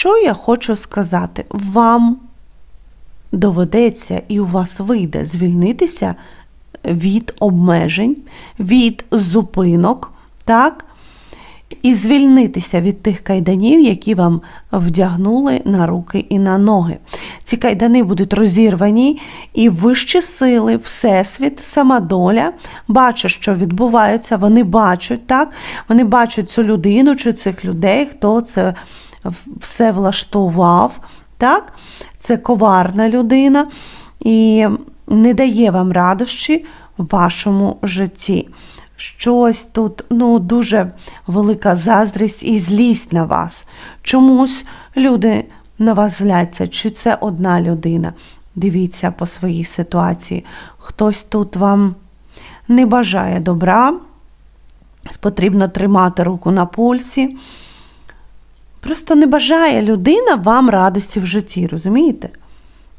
Що я хочу сказати? Вам доведеться і у вас вийде звільнитися від обмежень, від зупинок, так? І звільнитися від тих кайданів, які вам вдягнули на руки і на ноги. Ці кайдани будуть розірвані, і вищі сили, Всесвіт, сама доля бачать, що відбувається. Вони бачать, так? Вони бачать цю людину чи цих людей, хто це все влаштував. Так? Це коварна людина і не дає вам радощі в вашому житті. Щось тут ну, дуже велика заздрість і злість на вас. Чомусь люди на вас зляться, чи це одна людина. Дивіться по своїй ситуації. Хтось тут вам не бажає добра, потрібно тримати руку на пульсі. Просто не бажає людина вам радості в житті, розумієте?